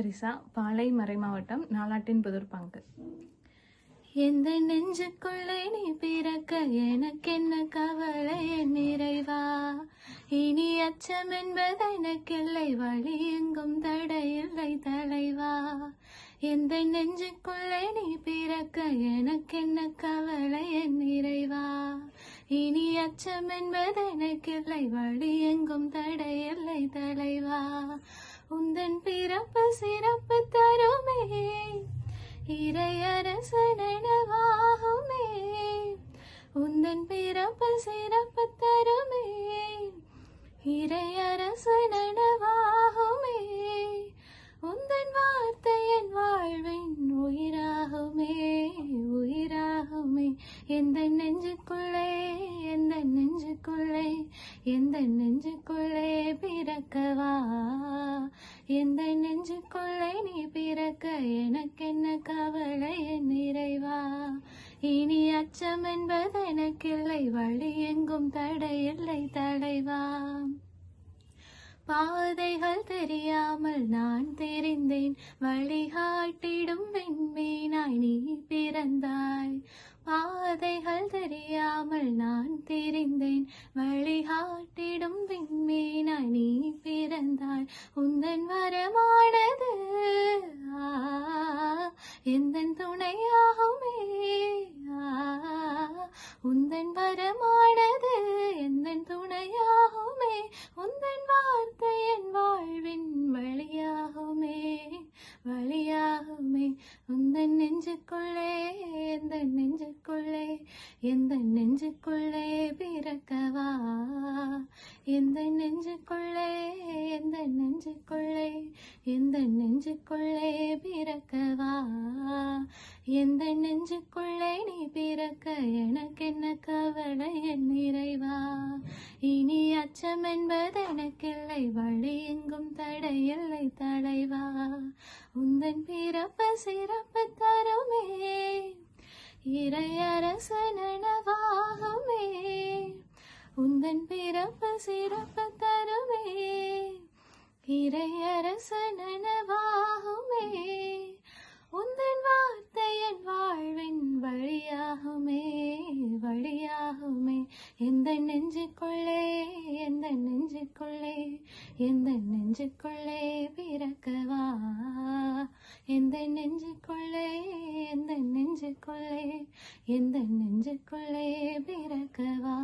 Marisa பாலை மறை மாவட்டம் நாலாட்டின் புதூர் பங்கு. எந்த நெஞ்சுக்குள்ளே நீ பிறக்க எனக்கென்ன கவலை என் நிறைவா? இனி அச்சம் என்பது எனக்கில்லை வழி எங்கும் தடையில்லை தலைவா? எந்த நெஞ்சுக்குள்ளே நீ பிறக்க எனக்கென்ன கவலை என் நிறைவா? இனி அச்சம் என்பது எனக்கில்லை வழி எங்கும் தடையில்லை தலைவா? உந்தன் பிறப்பு சிறப்பு தருமே. இறையரசனவாகுமே உந்தன் பிறப்பு சிறப்பு தருமே. இறையரசனவாகுமே உந்தன் வார்த்தை என் வாழ்வின் உயிராகுமே. உயிராகுமே. எந்த நெஞ்சுக்குள்ளே நெஞ்சுக்குள்ளே எந்த நெஞ்சுக்குள்ளே பிறக்கவா? எந்த நெஞ்சுக்குள்ளே நீ பிறக்க எனக்கென்ன கவலை என் நிறைவா? இனி அச்சம் என்பது எனக்கில்லை வழி எங்கும் தடையில்லை தலைவா பாதைகள் தெரியாமல் நான் தெரிந்தேன் வழிகாட்டிடும் வெண்மீனாய் நீ பிறந்தாய். பாதைகள் தெரியாமல் நான் தெரிந்தேன். வழிகாட்டிடும் விண்மீனாய் நீ பிறந்தாய். உந்தன் வரமானது. எந்த எந்தன் துணையாகுமே. உந்தன் வரமானது. எந்தன் துணையாகுமே. உந்தன் வார்த்தை என் வாழ்வின் வழியாகுமே. வழியாகுமே. உந்தன் நெஞ்சுக்குள் நெஞ்சுக்குள்ளே எந்த நெஞ்சுக்குள்ளே பிறக்கவா? எந்த நெஞ்சுக்குள்ளே எந்த நெஞ்சுக்குள்ளே எந்த நெஞ்சுக்குள்ளே பிறக்கவா? எந்த நெஞ்சுக்குள்ளே நீ பிறக்க எனக்கென்ன கவலை என் நிறைவா? இனி அச்சம் என்பது எனக்கில்லை வழி எங்கும் தடையில்லை தடைவா? உந்தன் பிறப்ப சிறப்பு இறையரசனவாகுமே உந்தன் பிறப்பு சிறப்பு தருமே இறையரசனவாகுமே உந்தன் வார்த்தை என் வாழ்வின் வழியாகுமே வழியாகுமே. எந்த நெஞ்சுக்குள்ளே எந்த நெஞ்சுக்குள்ளே எந்த நெஞ்சுக்குள்ளே பிறக்கவா? எந்த நெஞ்சுக்குள்ளே எந்த நெஞ்சுக்குள்ளே எந்த நெஞ்சுக்குள்ளே பிறக்கவா?